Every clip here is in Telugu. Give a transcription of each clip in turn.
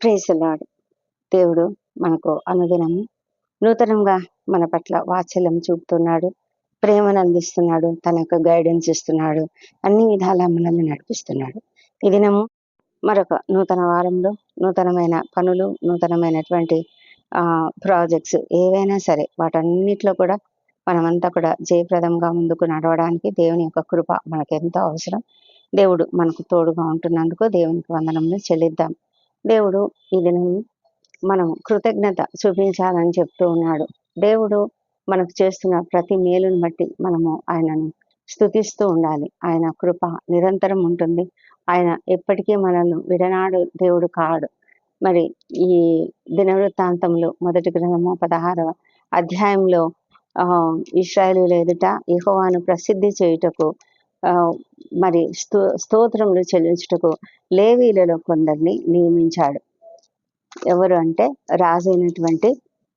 ప్రేసలాడు దేవుడు మనకు అనుదినము నూతనంగా మన పట్ల వాత్సల్యం చూపుతున్నాడు ప్రేమను అందిస్తున్నాడు తన యొక్క గైడెన్స్ ఇస్తున్నాడు అన్ని విధాలా మనల్ని నడిపిస్తున్నాడు. ఈ దినము మరొక నూతన వారంలో నూతనమైన పనులు నూతనమైనటువంటి ఆ ప్రాజెక్ట్స్ ఏవైనా సరే వాటన్నిటిలో కూడా మనమంతా కూడా జయప్రదంగా ముందుకు నడవడానికి దేవుని యొక్క కృప మనకు ఎంతో అవసరం. దేవుడు మనకు తోడుగా ఉంటున్నందుకు దేవునికి వందనములు చెల్లిద్దాం. దేవుడు ఈ దినం మనం కృతజ్ఞత చూపించాలని చెప్తూ ఉన్నాడు. దేవుడు మనకు చేస్తున్న ప్రతి మేలుని బట్టి మనము ఆయనను స్థుతిస్తూ ఉండాలి. ఆయన కృప నిరంతరం ఉంటుంది. ఆయన ఎప్పటికీ మనల్ని విడనాడు దేవుడు కాడు. మరి ఈ దినవృత్తాంతంలో మొదటి గ్రంథము పదహారవ అధ్యాయంలో ఆ ఇస్రాయలీల ఎదుట ఇహోవాను ప్రసిద్ధి చేయుటకు మరి స్తో స్తోత్రములు చెల్లించుటకు లేవీలలో కొందరిని నియమించాడు. ఎవరు అంటే రాజైనటువంటి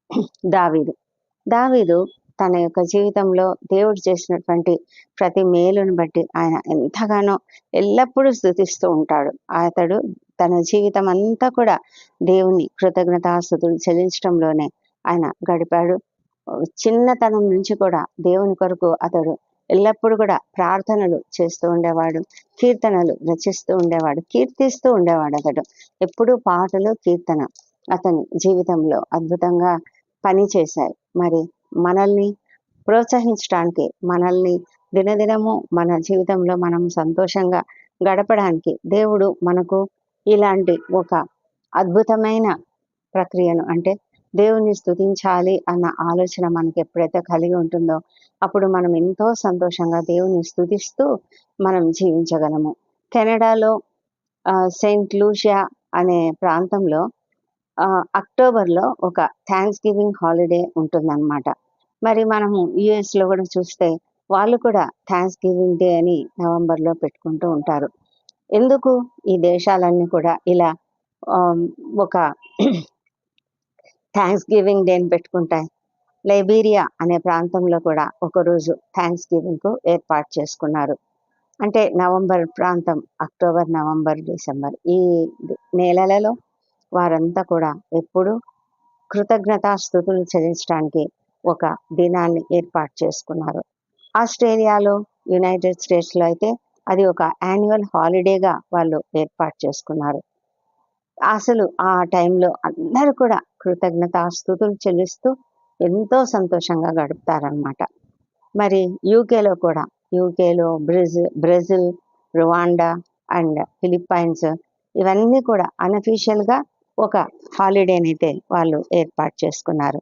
దావీదు. దావీదు తన యొక్క జీవితంలో దేవుడు చేసినటువంటి ప్రతి మేలును బట్టి ఆయన ఎంతగానో ఎల్లప్పుడూ స్థుతిస్తూ ఉంటాడు. అతడు తన జీవితం అంతా కూడా దేవుని కృతజ్ఞతాస్థుతులు చెల్లించడంలోనే ఆయన గడిపాడు. చిన్నతనం నుంచి కూడా దేవుని కొరకు అతడు ఎల్లప్పుడూ కూడా ప్రార్థనలు చేస్తూ ఉండేవాడు కీర్తనలు రచిస్తూ ఉండేవాడు కీర్తిస్తూ ఉండేవాడు అతడు. ఎప్పుడూ పాటలు కీర్తన అతని జీవితంలో అద్భుతంగా పని చేశాయి. మరి మనల్ని ప్రోత్సహించడానికి మనల్ని దినదినము మన జీవితంలో మనం సంతోషంగా గడపడానికి దేవుడు మనకు ఇలాంటి ఒక అద్భుతమైన ప్రక్రియను అంటే దేవుణ్ణి స్థుతించాలి అన్న ఆలోచన మనకి ఎప్పుడైతే కలిగి ఉంటుందో అప్పుడు మనం ఎంతో సంతోషంగా దేవుని స్థుతిస్తూ మనం జీవించగలము. కెనడాలో సెయింట్ లూషియా అనే ప్రాంతంలో అక్టోబర్లో ఒక థ్యాంక్స్ గివింగ్ హాలిడే ఉంటుందన్నమాట. మరి మనము యుఎస్లో కూడా చూస్తే వాళ్ళు కూడా థ్యాంక్స్ గివింగ్ డే అని నవంబర్లో పెట్టుకుంటూ ఉంటారు. ఎందుకు ఈ దేశాలన్నీ కూడా ఇలా ఒక థ్యాంక్స్ గివింగ్ డేని పెట్టుకుంటాయి లైబీరియా అనే ప్రాంతంలో కూడా ఒకరోజు థ్యాంక్స్ గివింగ్కు ఏర్పాటు చేసుకున్నారు. అంటే నవంబర్ ప్రాంతం అక్టోబర్ నవంబర్ డిసెంబర్ ఈ నెలలలో వారంతా కూడా ఎప్పుడు కృతజ్ఞతాస్థుతులు చెల్లించడానికి ఒక దినాన్ని ఏర్పాటు చేసుకున్నారు. ఆస్ట్రేలియాలో యునైటెడ్ స్టేట్స్లో అయితే అది ఒక యాన్యువల్ హాలిడేగా వాళ్ళు ఏర్పాటు చేసుకున్నారు. అసలు ఆ టైంలో అందరూ కూడా కృతజ్ఞతాస్థుతులు చెల్లిస్తూ ఎంతో సంతోషంగా గడుపుతారనమాట మరి యూకేలో కూడా యూకేలో Brazil Brazil Rwanda and Philippines ఇవన్నీ కూడా అన్అఫీషియల్గా ఒక హాలిడేనైతే వాళ్ళు ఏర్పాటు చేసుకున్నారు.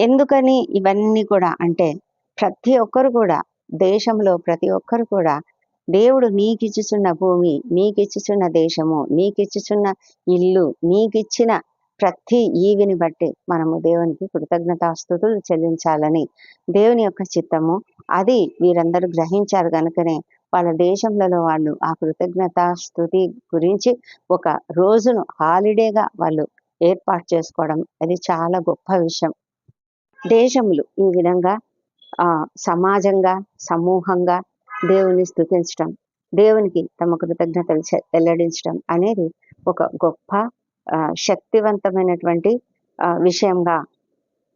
ఎందుకని ఇవన్నీ కూడా అంటే ప్రతి ఒక్కరు కూడా దేశంలో ప్రతి ఒక్కరు కూడా దేవుడు నీకిచ్చుచున్న భూమి నీకిచ్చుచున్న దేశము నీకిచ్చుచున్న ఇల్లు నీకిచ్చిన ప్రతి ఈవిని బట్టి మనము దేవునికి కృతజ్ఞతాస్తుతులు చెల్లించాలని దేవుని యొక్క చిత్తము. అది వీరందరూ గ్రహించారు కనుకనే వాళ్ళ దేశంలో వాళ్ళు ఆ కృతజ్ఞతాస్థుతి గురించి ఒక రోజును హాలిడేగా వాళ్ళు ఏర్పాటు చేసుకోవడం అది చాలా గొప్ప విషయం. దేశములు ఈ విధంగా ఆ సమాజంగా సమూహంగా దేవుని స్థుతించడం దేవునికి తమ కృతజ్ఞతలు వెల్లడించడం అనేది ఒక గొప్ప శక్తివంతమైనటువంటి విషయంగా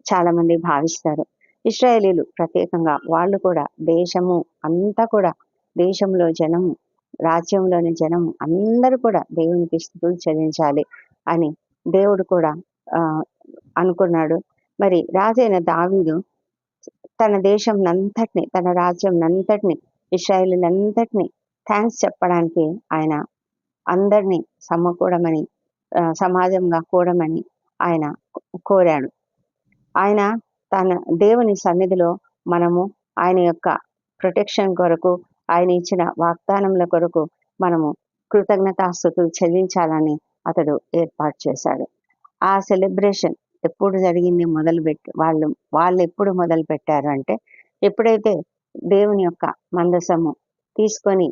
చాలా మంది భావిస్తారు. ఇస్రాయేలీలు ప్రత్యేకంగా వాళ్ళు కూడా దేశము అంతా కూడా దేశంలో జనము రాజ్యంలోని జనం అందరూ కూడా దేవునికి స్థుతులు చెల్లించాలి అని దేవుడు కూడా అనుకున్నాడు. మరి రాజైన దావీదు తన దేశం నంతటిని తన రాజ్యం నంతటిని ఇస్రాయేలీలందరినీ థ్యాంక్స్ చెప్పడానికి ఆయన అందరినీ సమకూడమని సమాజంగా కూడమని ఆయన కోరాడు. ఆయన తన దేవుని సన్నిధిలో మనము ఆయన యొక్క ప్రొటెక్షన్ కొరకు ఆయన ఇచ్చిన వాగ్దానముల కొరకు మనము కృతజ్ఞతాస్థుతులు చెల్లించాలని అతడు ఏర్పాటు చేశాడు. ఆ సెలబ్రేషన్ ఎప్పుడు జరిగింది మొదలుపెట్టి వాళ్ళు వాళ్ళు ఎప్పుడు మొదలు పెట్టారు అంటే ఎప్పుడైతే దేవుని యొక్క మందసము. తీసుకొని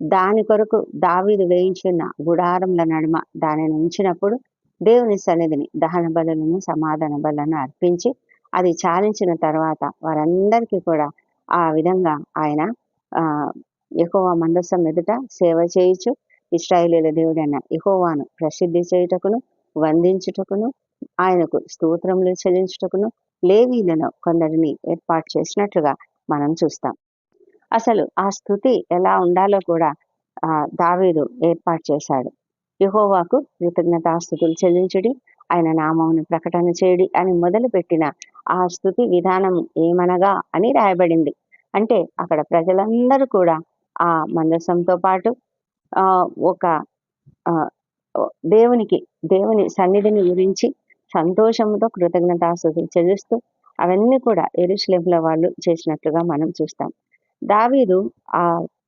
దాని కొరకు దావీదు వేయించిన గుడారంల నడుమ దానిని ఉంచినప్పుడు దేవుని సన్నిధిని దహన బలులను సమాధాన బలను అర్పించి అది చాలించిన తర్వాత వారందరికీ కూడా ఆ విధంగా ఆయన ఆ ఎక్కువ మందసం ఎదుట సేవ చేయించు. ఇస్రాయిలీల దేవుడైన ఎహోవాను ప్రసిద్ధి చేయుటకును వందించుటకును ఆయనకు స్తోత్రములు చెల్లించుటకును లేవీలను కొందరిని ఏర్పాటు చేసినట్లుగా మనం చూస్తాం. అసలు ఆ స్థుతి ఎలా ఉండాలో కూడా ఆ దావీదు ఏర్పాటు చేశాడు. యహోవాకు కృతజ్ఞతాస్థుతులు చెల్లించుడి ఆయన నామమును ప్రకటన చేయడి అని మొదలుపెట్టిన ఆ స్థుతి విధానం ఏమనగా అని రాయబడింది. అంటే అక్కడ ప్రజలందరూ కూడా ఆ మందసంతో పాటు ఆ ఒక దేవునికి దేవుని సన్నిధిని గురించి సంతోషంతో కృతజ్ఞతాస్థుతులు చెల్లిస్తూ అవన్నీ కూడా ఎరుశ్లేంల వాళ్ళు చేసినట్లుగా మనం చూస్తాం. దావీదు ఆ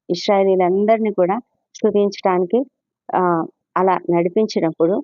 ఇస్రాయలీలందరినీ కూడా స్థుతించడానికి అలా నడిపించినప్పుడు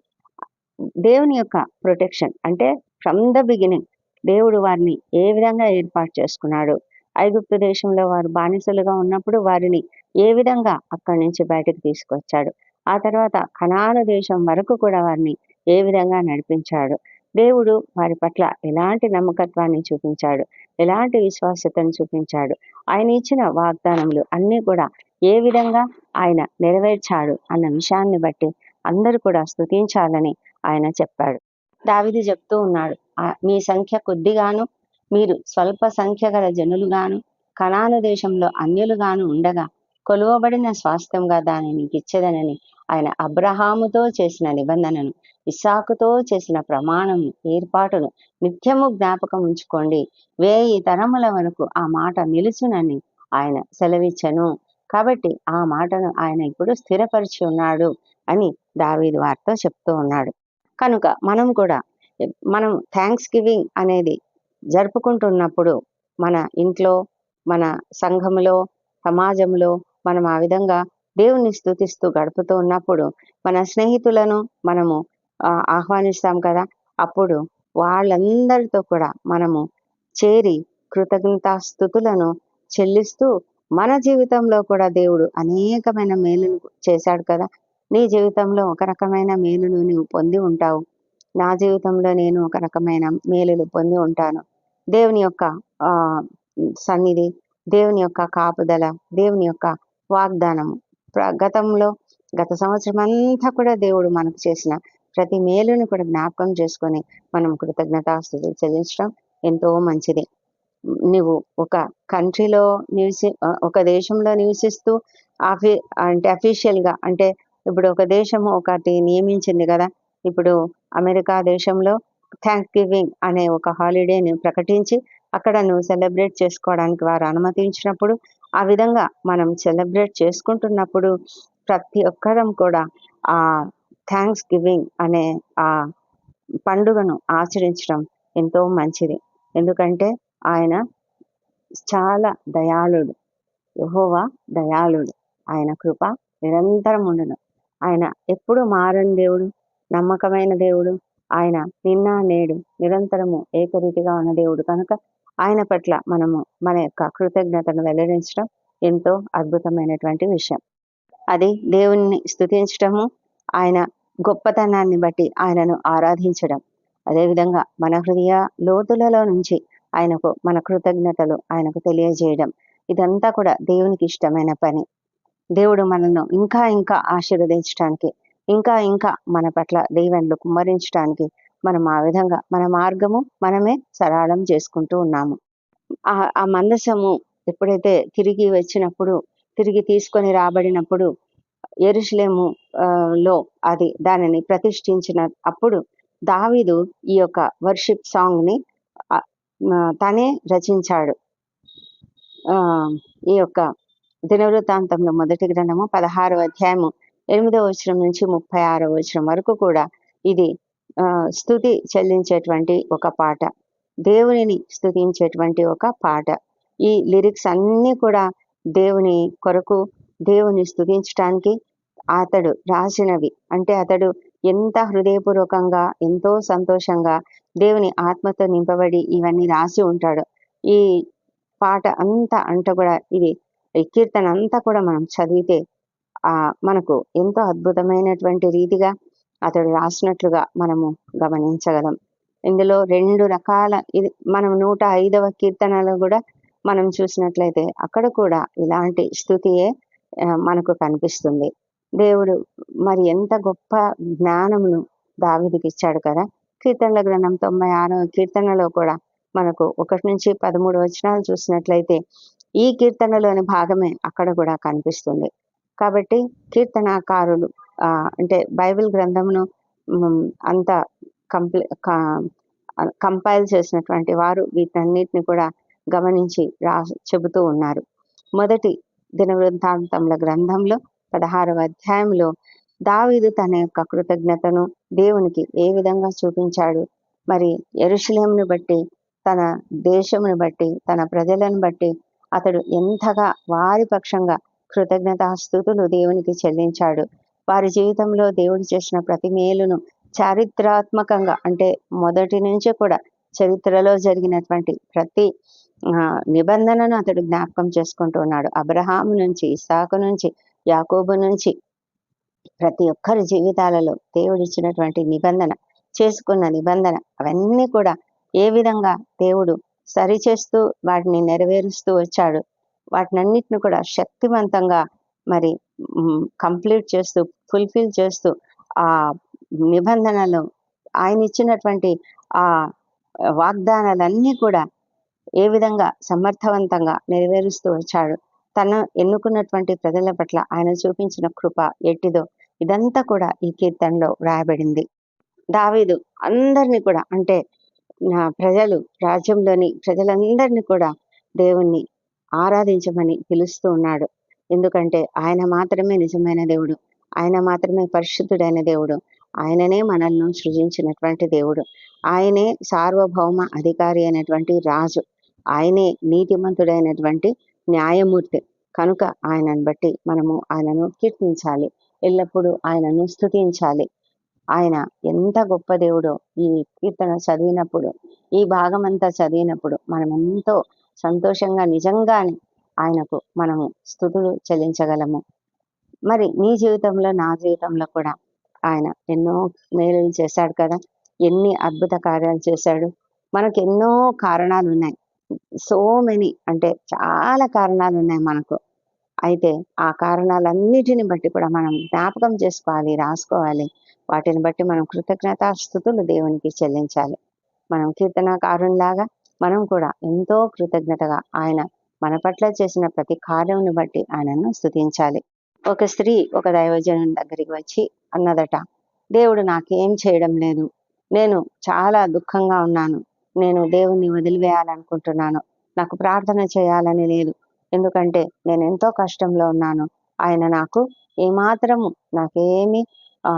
దేవుని యొక్క ప్రొటెక్షన్ అంటే ఫ్రమ్ ద బిగినింగ్ దేవుడు వారిని ఏ విధంగా ఏర్పాటు చేసుకున్నాడు? ఐగుప్తు దేశంలో వారు బానిసలుగా ఉన్నప్పుడు వారిని ఏ విధంగా అక్కడి నుంచి బయటకు తీసుకొచ్చాడు? ఆ తర్వాత కనాల దేశం వరకు కూడా వారిని ఏ విధంగా నడిపించాడు? దేవుడు వారి పట్ల ఎలాంటి నమ్మకత్వాన్ని చూపించాడు? ఎలాంటి విశ్వాసతను చూపించాడు? ఆయన ఇచ్చిన వాగ్దానములు అన్నీ కూడా ఏ విధంగా ఆయన నెరవేర్చాడు అన్న విషయాన్ని బట్టి అందరూ కూడా స్థుతించాలని ఆయన చెప్పాడు. దావిది చెప్తూ ఉన్నాడు మీ సంఖ్య కొద్దిగాను మీరు స్వల్ప సంఖ్య గల జనులుగాను కణాను దేశంలో అన్యులుగాను ఉండగా కొలువబడిన స్వాస్థ్యంగా దాన్ని నీకు ఇచ్చేదనని ఆయన అబ్రహాముతో చేసిన నిబంధనను ఇసాకుతో చేసిన ప్రమాణం ఏర్పాటును నిత్యము జ్ఞాపకం ఉంచుకోండి. వేయి తరముల వరకు ఆ మాట నిలుచునని ఆయన సెలవిచ్చను. కాబట్టి ఆ మాటను ఆయన ఇప్పుడు స్థిరపరిచి ఉన్నాడు అని దావీదు వారితో చెప్తూ ఉన్నాడు. కనుక మనం కూడా మనం థ్యాంక్స్ గివింగ్ అనేది జరుపుకుంటున్నప్పుడు మన ఇంట్లో మన సంఘంలో సమాజంలో మనం ఆ విధంగా దేవుని స్థుతిస్తూ గడుపుతూ ఉన్నప్పుడు మన స్నేహితులను మనము ఆహ్వానిస్తాం కదా. అప్పుడు వాళ్ళందరితో కూడా మనము చేరి కృతజ్ఞతాస్థుతులను చెల్లిస్తూ మన జీవితంలో కూడా దేవుడు అనేకమైన మేలును చేశాడు కదా. నీ జీవితంలో ఒక రకమైన మేలును నీవు పొంది ఉంటావు. నా జీవితంలో నేను ఒక రకమైన మేలులు పొంది ఉంటాను. దేవుని యొక్క ఆ సన్నిధి దేవుని యొక్క కాపుదల దేవుని యొక్క వాగ్దానము గతంలో గత సంవత్సరం అంతా కూడా దేవుడు మనకు చేసిన ప్రతి మేలుని కూడా జ్ఞాపకం చేసుకొని మనం కృతజ్ఞతాస్తుతులు చెల్లించడం ఎంతో మంచిది. నువ్వు ఒక కంట్రీలో నివసి ఒక దేశంలో నివసిస్తూ అఫీ అంటే అఫీషియల్గా అంటే ఇప్పుడు ఒక దేశం ఒకటి నియమించింది కదా ఇప్పుడు అమెరికా దేశంలో థ్యాంక్ గివింగ్ అనే ఒక హాలిడేని ప్రకటించి అక్కడ నువ్వు సెలబ్రేట్ చేసుకోవడానికి వారు అనుమతించినప్పుడు ఆ విధంగా మనం సెలబ్రేట్ చేసుకుంటున్నప్పుడు ప్రతి ఒక్కరం కూడా ఆ థ్యాంక్స్ గివింగ్ అనే ఆ పండుగను ఆచరించడం ఎంతో మంచిది. ఎందుకంటే ఆయన చాలా దయాళుడు. యహోవా దయాళుడు. ఆయన కృప నిరంతరం ఉండను. ఆయన ఎప్పుడు మారని దేవుడు నమ్మకమైన దేవుడు. ఆయన నిన్న నేడు నిరంతరము ఏకరీతిగా ఉన్న దేవుడు. కనుక ఆయన పట్ల మనము మన యొక్క కృతజ్ఞతను వెల్లడించడం ఎంతో అద్భుతమైనటువంటి విషయం. అది దేవుణ్ణి స్థుతించడము ఆయన గొప్పతనాన్ని బట్టి ఆయనను ఆరాధించడం. అదేవిధంగా మన హృదయ లోతులలో నుంచి ఆయనకు మన కృతజ్ఞతలు ఆయనకు తెలియజేయడం. ఇదంతా కూడా దేవునికి ఇష్టమైన పని. దేవుడు మనల్ని ఇంకా ఇంకా ఆశీర్వదించడానికి ఇంకా ఇంకా మన పట్ల దేవుళ్ళు కుమ్మరించడానికి మనం ఆ విధంగా మన మార్గము మనమే సరళం చేసుకుంటూ ఉన్నాము. ఆ ఆ మందసము ఎప్పుడైతే తిరిగి వచ్చినప్పుడు తిరిగి తీసుకొని రాబడినప్పుడు ఎరుషులేము లో అది దానిని ప్రతిష్ఠించిన అప్పుడు దావీదు ఈ యొక్క వర్షిప్ సాంగ్ని తనే రచించాడు. ఆ ఈ యొక్క దినవృత్తాంతంలో మొదటి గ్రంథము పదహారవ అధ్యాయము ఎనిమిదవ వచనం నుంచి ముప్పై ఆరవ వచనం వరకు కూడా ఇది స్థుతి చెల్లించేటువంటి ఒక పాట. దేవునిని స్థుతించేటువంటి ఒక పాట. ఈ లిరిక్స్ అన్నీ కూడా దేవుని కొరకు దేవుని స్థుతించటానికి అతడు రాసినవి. అంటే అతడు ఎంత హృదయపూర్వకంగా ఎంతో సంతోషంగా దేవుని ఆత్మతో నింపబడి ఇవన్నీ రాసి ఉంటాడు. ఈ పాట అంతా అంట కూడా ఇది కీర్తన అంతా కూడా మనం చదివితే ఆ మనకు ఎంతో అద్భుతమైనటువంటి రీతిగా అతడు రాసినట్లుగా మనము గమనించగలం. ఇందులో రెండు రకాల ఇది మనం నూట ఐదవ కీర్తనలో కూడా మనం చూసినట్లయితే అక్కడ కూడా ఇలాంటి స్థుతియే మనకు కనిపిస్తుంది. దేవుడు మరి ఎంత గొప్ప జ్ఞానమును దావిదికి ఇచ్చాడు కదా. కీర్తనల గ్రంథం తొంభై ఆరో కీర్తనలో కూడా మనకు ఒకటి నుంచి పదమూడు వచనాలు చూసినట్లయితే ఈ కీర్తనలోని భాగమే అక్కడ కూడా కనిపిస్తుంది. కాబట్టి కీర్తనాకారులు అంటే బైబిల్ గ్రంథమును అంత కంప్లీ కంపైల్ చేసినటువంటి వారు వీటన్నిటిని కూడా గమనించి రా చెబుతూ ఉన్నారు. మొదటి దినవృత్తాంతముల గ్రంథంలో పదహారవ అధ్యాయంలో దావీదు తన యొక్క కృతజ్ఞతను దేవునికి ఏ విధంగా చూపించాడు? మరి ఎరుశలేమును బట్టి తన దేశమును బట్టి తన ప్రజలను బట్టి అతడు ఎంతగా వారి పక్షంగా కృతజ్ఞతాస్థుతులు దేవునికి చెల్లించాడు? వారి జీవితంలో దేవుడు చేసిన ప్రతి మేలును చారిత్రాత్మకంగా అంటే మొదటి నుంచి కూడా చరిత్రలో జరిగినటువంటి ప్రతి నిబంధనను అతడు జ్ఞాపకం చేసుకుంటూ ఉన్నాడు. అబ్రహాము నుంచి ఇసాకు నుంచి యాకోబు నుంచి ప్రతి ఒక్కరి జీవితాలలో దేవుడిచ్చినటువంటి నిబంధన చేసుకున్న నిబంధన అవన్నీ కూడా ఏ విధంగా దేవుడు సరిచేస్తూ వాటిని నెరవేరుస్తూ వచ్చాడు వాటినన్నిటిని కూడా శక్తివంతంగా మరి కంప్లీట్ చేస్తూ ఫుల్ఫిల్ చేస్తూ ఆ నిబంధనలు ఆయన ఇచ్చినటువంటి ఆ వాగ్దానాలన్నీ కూడా ఏ విధంగా సమర్థవంతంగా నెరవేరుస్తూ వచ్చాడు తను ఎన్నుకున్నటువంటి ప్రజల పట్ల ఆయన చూపించిన కృప ఎట్టిదో ఇదంతా కూడా ఈ కీర్తనలో వ్రాయబడింది. దావీదు అందరినీ కూడా అంటే నా ప్రజలు రాజ్యంలోని ప్రజలందరినీ కూడా దేవుణ్ణి ఆరాధించమని పిలుస్తూ ఉన్నాడు. ఎందుకంటే ఆయన మాత్రమే నిజమైన దేవుడు. ఆయన మాత్రమే పరిశుద్ధుడైన దేవుడు. ఆయననే మనల్ని సృజించినటువంటి దేవుడు. ఆయనే సార్వభౌమ అధికారి అయినటువంటి రాజు. ఆయనే నీతిమంతుడైనటువంటి న్యాయమూర్తి. కనుక ఆయనను బట్టి మనము ఆయనను కీర్తించాలి. ఎల్లప్పుడూ ఆయనను స్థుతించాలి. ఆయన ఎంత గొప్ప దేవుడో ఈ కీర్తన చదివినప్పుడు ఈ భాగం అంతా చదివినప్పుడు మనం ఎంతో సంతోషంగా నిజంగానే ఆయనకు మనము స్థుతులు చెల్లించగలము. మరి నీ జీవితంలో నా జీవితంలో కూడా ఆయన ఎన్నో మేలు చేశాడు కదా. ఎన్ని అద్భుత కార్యాలు చేశాడు. మనకు ఎన్నో కారణాలు ఉన్నాయి సో మెనీ అంటే చాలా కారణాలు ఉన్నాయి మనకు. అయితే ఆ కారణాలన్నిటిని బట్టి కూడా మనం జ్ఞాపకం చేసుకోవాలి రాసుకోవాలి. వాటిని బట్టి మనం కృతజ్ఞత స్థుతులు దేవునికి చెల్లించాలి. మనం కీర్తనకారులాగా మనం కూడా ఎంతో కృతజ్ఞతగా ఆయన మన పట్ల చేసిన ప్రతి కార్యంని బట్టి ఆయనను స్థుతించాలి ఒక స్త్రీ ఒక దైవజనం దగ్గరికి వచ్చి అన్నదట దేవుడు నాకేం చేయడం లేదు. నేను చాలా దుఃఖంగా ఉన్నాను. నేను దేవుణ్ణి వదిలివేయాలనుకుంటున్నాను. నాకు ప్రార్థన చేయాలని లేదు. ఎందుకంటే నేను ఎంతో కష్టంలో ఉన్నాను. ఆయన నాకు ఏమాత్రము నాకేమి ఆ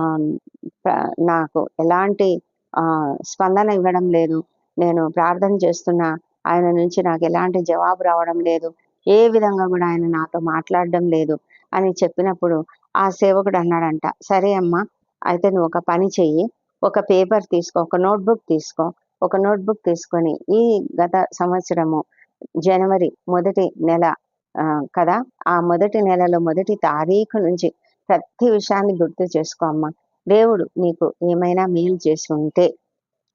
నాకు ఎలాంటి ఆ స్పందన ఇవ్వడం లేదు. నేను ప్రార్థన చేస్తున్నా ఆయన నుంచి నాకు ఎలాంటి జవాబు రావడం లేదు. ఏ విధంగా కూడా ఆయన నాతో మాట్లాడడం లేదు అని చెప్పినప్పుడు ఆ సేవకుడు అన్నాడంట సరే అమ్మా అయితే నువ్వు ఒక పని చెయ్యి. ఒక పేపర్ తీసుకో ఒక నోట్బుక్ తీసుకో. ఒక నోట్బుక్ తీసుకొని ఈ గత సంవత్సరము జనవరి మొదటి నెల కదా? ఆ మొదటి నెలలో మొదటి తారీఖు నుంచి ప్రతి విషయాన్ని గుర్తు చేసుకో అమ్మా. దేవుడు నీకు ఏమైనా మేలు చేసి ఉంటే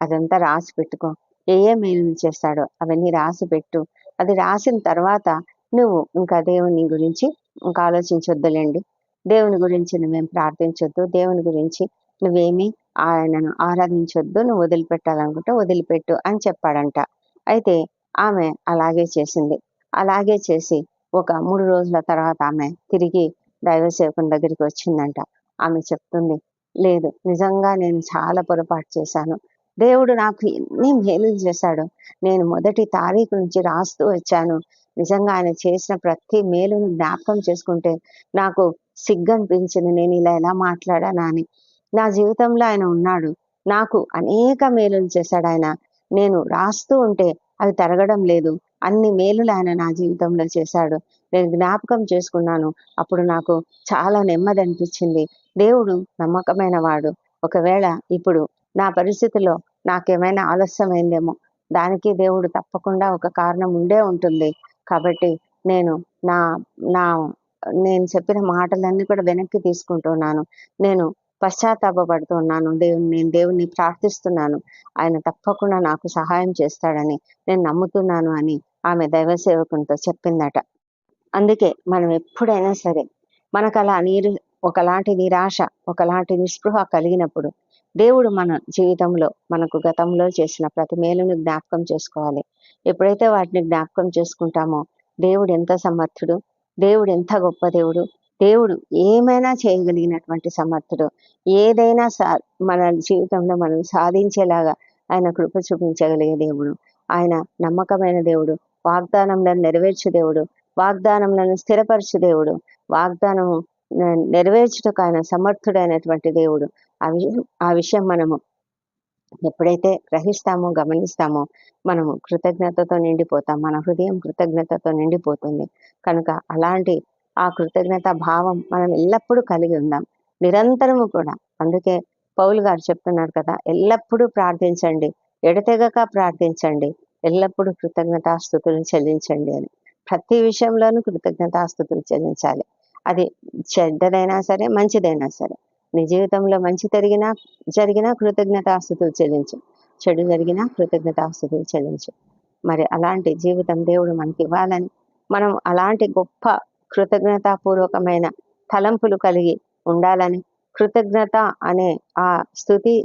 అదంతా రాసి పెట్టుకో. ఏ ఏ మేలు చేస్తాడో అవన్నీ రాసి పెట్టు. అది రాసిన తర్వాత నువ్వు ఇంకా దేవుని గురించి ఇంకా ఆలోచించొద్దులేండి. దేవుని గురించి నువ్వేం ప్రార్థించొద్దు. దేవుని గురించి నువ్వేమి ఆయనను ఆరాధించొద్దు. నువ్వు వదిలిపెట్టాలనుకుంటే వదిలిపెట్టు అని చెప్పాడంట. అయితే ఆమె అలాగే చేసింది. అలాగే చేసి ఒక మూడు రోజుల తర్వాత ఆమె తిరిగి దైవ సేవకుని దగ్గరికి వచ్చిందంట. ఆమె చెప్తుంది లేదు నిజంగా నేను చాలా పొరపాటు చేశాను. దేవుడు నాకు ఎన్ని మేలు చేశాడు. నేను మొదటి తారీఖు నుంచి రాస్తూ వచ్చాను. నిజంగా ఆయన చేసిన ప్రతి మేలును జ్ఞాపకం చేసుకుంటే నాకు సిగ్గనిపించింది. నేను ఇలా ఎలా మాట్లాడానా అని. నా జీవితంలో ఆయన ఉన్నాడు. నాకు అనేక మేలులు చేశాడు ఆయన. నేను రాస్తూ ఉంటే అవి తరగడం లేదు. అన్ని మేలులు ఆయన నా జీవితంలో చేశాడు. నేను జ్ఞాపకం చేసుకున్నాను. అప్పుడు నాకు చాలా నెమ్మది అనిపించింది. దేవుడు నమ్మకమైన వాడు. ఒకవేళ ఇప్పుడు నా పరిస్థితిలో నాకేమైనా ఆలస్యమైందేమో? దానికి దేవుడు తప్పకుండా ఒక కారణం ఉండే ఉంటుంది. కాబట్టి నేను నా నా నేను చెప్పిన మాటలన్నీ కూడా వెనక్కి తీసుకుంటున్నాను. నేను పశ్చాత్తాపడుతున్నాను దేవుని నేను దేవుణ్ణి ప్రార్థిస్తున్నాను. ఆయన తప్పకుండా నాకు సహాయం చేస్తాడని నేను నమ్ముతున్నాను అని ఆమె దైవ సేవకునితో చెప్పిందట. అందుకే మనం ఎప్పుడైనా సరే మనకు అలా నీరు ఒకలాంటి నిరాశ ఒకలాంటి నిస్పృహ కలిగినప్పుడు దేవుడు మన జీవితంలో మనకు గతంలో చేసిన ప్రతి మేలును జ్ఞాపకం చేసుకోవాలి. ఎప్పుడైతే వాటిని జ్ఞాపకం చేసుకుంటామో దేవుడు ఎంత సమర్థుడు దేవుడు ఎంత గొప్ప దేవుడు దేవుడు ఏమైనా చేయగలిగినటువంటి సమర్థుడు ఏదైనా సా మన జీవితంలో మనం సాధించేలాగా ఆయన కృప చూపించగలిగే దేవుడు ఆయన నమ్మకమైన దేవుడు వాగ్దానంలను నెరవేర్చు దేవుడు వాగ్దానంలను స్థిరపరచు దేవుడు వాగ్దానము నెరవేర్చుటకు ఆయన సమర్థుడైనటువంటి దేవుడు. ఆ విషయం ఆ విషయం మనము ఎప్పుడైతే గ్రహిస్తామో గమనిస్తామో మనము కృతజ్ఞతతో నిండిపోతాం. మన హృదయం కృతజ్ఞతతో నిండిపోతుంది. కనుక అలాంటి ఆ కృతజ్ఞత భావం మనం ఎల్లప్పుడూ కలిగి ఉందాం. నిరంతరము కూడా. అందుకే పౌలు గారు చెప్తున్నారు కదా ఎల్లప్పుడూ ప్రార్థించండి. ఎడతెగక ప్రార్థించండి. ఎల్లప్పుడూ కృతజ్ఞతాస్థుతులు చెల్లించండి అని. ప్రతి విషయంలోనూ కృతజ్ఞతాస్థుతులు చెల్లించాలి. అది చెడ్డదైనా సరే మంచిదైనా సరే. నీ జీవితంలో మంచి జరిగినా జరిగినా కృతజ్ఞతాస్థుతులు చెల్లించు. చెడు జరిగినా కృతజ్ఞతాస్థుతులు చెల్లించు. మరి అలాంటి జీవితం దేవుడు మనకి ఇవ్వాలని మనం అలాంటి గొప్ప కృతజ్ఞతాపూర్వకమైన తలంపులు కలిగి ఉండాలని కృతజ్ఞత అనే ఆ స్థుతి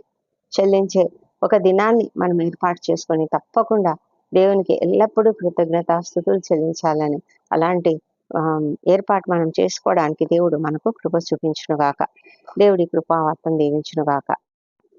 చెల్లించే ఒక దినాన్ని మనం ఏర్పాటు చేసుకొని తప్పకుండా దేవునికి ఎల్లప్పుడూ కృతజ్ఞత స్థుతులు చెల్లించాలని అలాంటి ఏర్పాటు మనం చేసుకోవడానికి దేవుడు మనకు కృప చూపించునుగాక. దేవుడి కృపావర్తం దీవించునుగాక.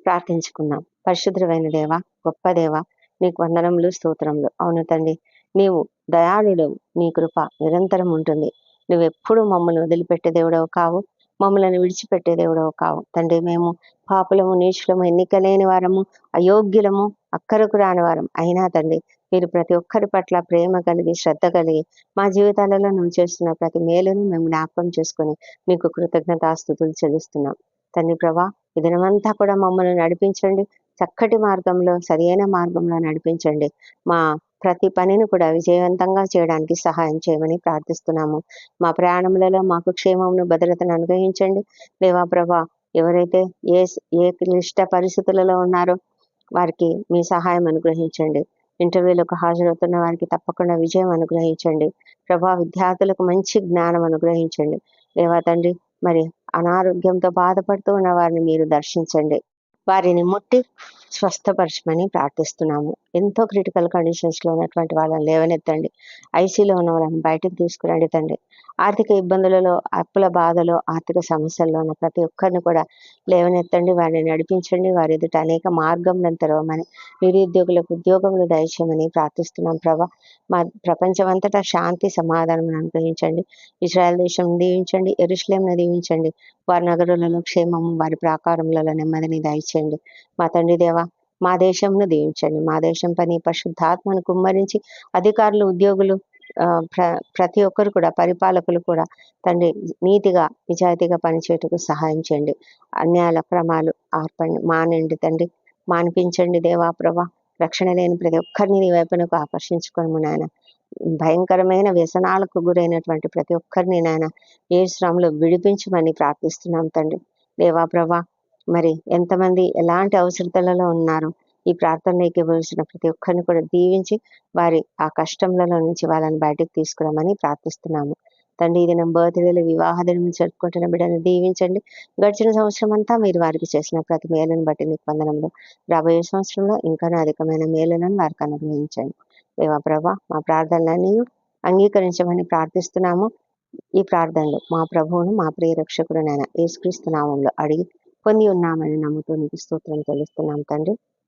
ప్రార్థించుకున్నాం పరిశుద్ధమైన దేవ గొప్ప దేవ నీకు వందనములు స్తోత్రములు. అవును తండ్రి నీవు దయాళుడు నీ కృప నిరంతరం ఉంటుంది. నువ్వు ఎప్పుడు మమ్మల్ని వదిలిపెట్టే దేవుడవు కావు. మమ్మల్ని విడిచిపెట్టే దేవుడవు కావు తండ్రి. మేము పాపులము నీచులము ఎన్నికలేని వారము అయోగ్యులము అక్కరకు రాని వారం. అయినా తండ్రి మీరు ప్రతి ఒక్కరి పట్ల ప్రేమ కలిగి శ్రద్ధ కలిగి మా జీవితాలలో నువ్వు చేస్తున్న ప్రతి మేలును మేము జ్ఞాపకం చేసుకుని మీకు కృతజ్ఞతాస్థుతులు చెల్లిస్తున్నాం. తండ్రి ప్రభా ఈ దినమంతా కూడా మమ్మల్ని నడిపించండి. చక్కటి మార్గంలో సరైన మార్గంలో నడిపించండి. మా ప్రతి పనిని కూడా విజయవంతంగా చేయడానికి సహాయం చేయమని ప్రార్థిస్తున్నాము. మా ప్రయాణములలో మాకు క్షేమమును భద్రతను అనుగ్రహించండి. దేవా ప్రభా ఎవరైతే ఏ ఏ క్లిష్ట పరిస్థితులలో ఉన్నారో వారికి మీ సహాయం అనుగ్రహించండి. ఇంటర్వ్యూలకు హాజరవుతున్న వారికి తప్పకుండా విజయం అనుగ్రహించండి. ప్రభా విద్యార్థులకు మంచి జ్ఞానం అనుగ్రహించండి. దేవా తండ్రి మరి అనారోగ్యంతో బాధపడుతూ ఉన్న వారిని మీరు దర్శించండి. వారిని ముట్టి స్వస్థపరచమని ప్రార్థిస్తున్నాము. ఎంతో క్రిటికల్ కండిషన్స్లో ఉన్నటువంటి వాళ్ళని లేవనెత్తండి. ఐసీలో ఉన్న వాళ్ళని బయటకు తీసుకురండి తండ్రి. ఆర్థిక ఇబ్బందులలో అప్పుల బాధలో ఆర్థిక సమస్యల్లో ఉన్న ప్రతి ఒక్కరిని కూడా లేవనెత్తండి వారిని నడిపించండి. వారి ఎదుట అనేక మార్గంలను తెరవమని నిరుద్యోగులకు ఉద్యోగములు దయచేయమని ప్రార్థిస్తున్నాం ప్రభా. మా ప్రపంచమంతటా శాంతి సమాధానం అనుగ్రహించండి. ఇజ్రాయల్ దేశం దీవించండి ఎరుశ్లేంను దీవించండి. వారి నగరులలో క్షేమము వారి ప్రాకారములలో నెమ్మదిని దయచేయండి. మా తండ్రి దేవ మా దేశంను దీవించండి. మా దేశం పని పరిశుద్ధాత్మను కుమ్మరించి అధికారులు ఉద్యోగులు ప్రతి ఒక్కరు కూడా పరిపాలకులు కూడా తండ్రి నీతిగా నిజాయితీగా పనిచేయటకు సహాయం చేయండి. అన్యాయాల క్రమాలు ఆర్పండి. మానండి తండ్రి. మానిపించండి దేవా ప్రభా. రక్షణ లేని ప్రతి ఒక్కరిని నీ వైపునకు ఆకర్షించుకోము నాయన. భయంకరమైన వ్యసనాలకు గురైనటువంటి ప్రతి ఒక్కరిని నాయన ఏ శ్రమలో విడిపించమని ప్రార్థిస్తున్నాం తండ్రి. దేవా ప్రభా మరి ఎంతమంది ఎలాంటి అవసరతలలో ఉన్నారు? ఈ ప్రార్థనలోకి ఇవ్వాల్సిన ప్రతి ఒక్కరిని కూడా దీవించి వారి ఆ కష్టంలో నుంచి వాళ్ళని బయటకు తీసుకురామని ప్రార్థిస్తున్నాము. తండ్రి దినం బర్త్డేలు వివాహ దినం జరుపుకుంటున్న బిడ్డను దీవించండి. గడిచిన సంవత్సరం అంతా మీరు వారికి చేసిన ప్రతి మేలును బట్టి మీకు వందనంలో రాబోయే సంవత్సరంలో ఇంకా అధికమైన మేలులను వారికి అనుగ్రహించండి. దేవా ప్రభా మా ప్రార్థనలన్నీ అంగీకరించమని ప్రార్థిస్తున్నాము. ఈ ప్రార్థనలు మా ప్రభువును మా ప్రియ రక్షకుడు నాయన ఏసుక్రీస్తు నామంలో అడిగి పొంది ఉన్నామని నమ్ముతూ నీకు స్తోత్రం తెలుస్తున్నాం తండ్రి.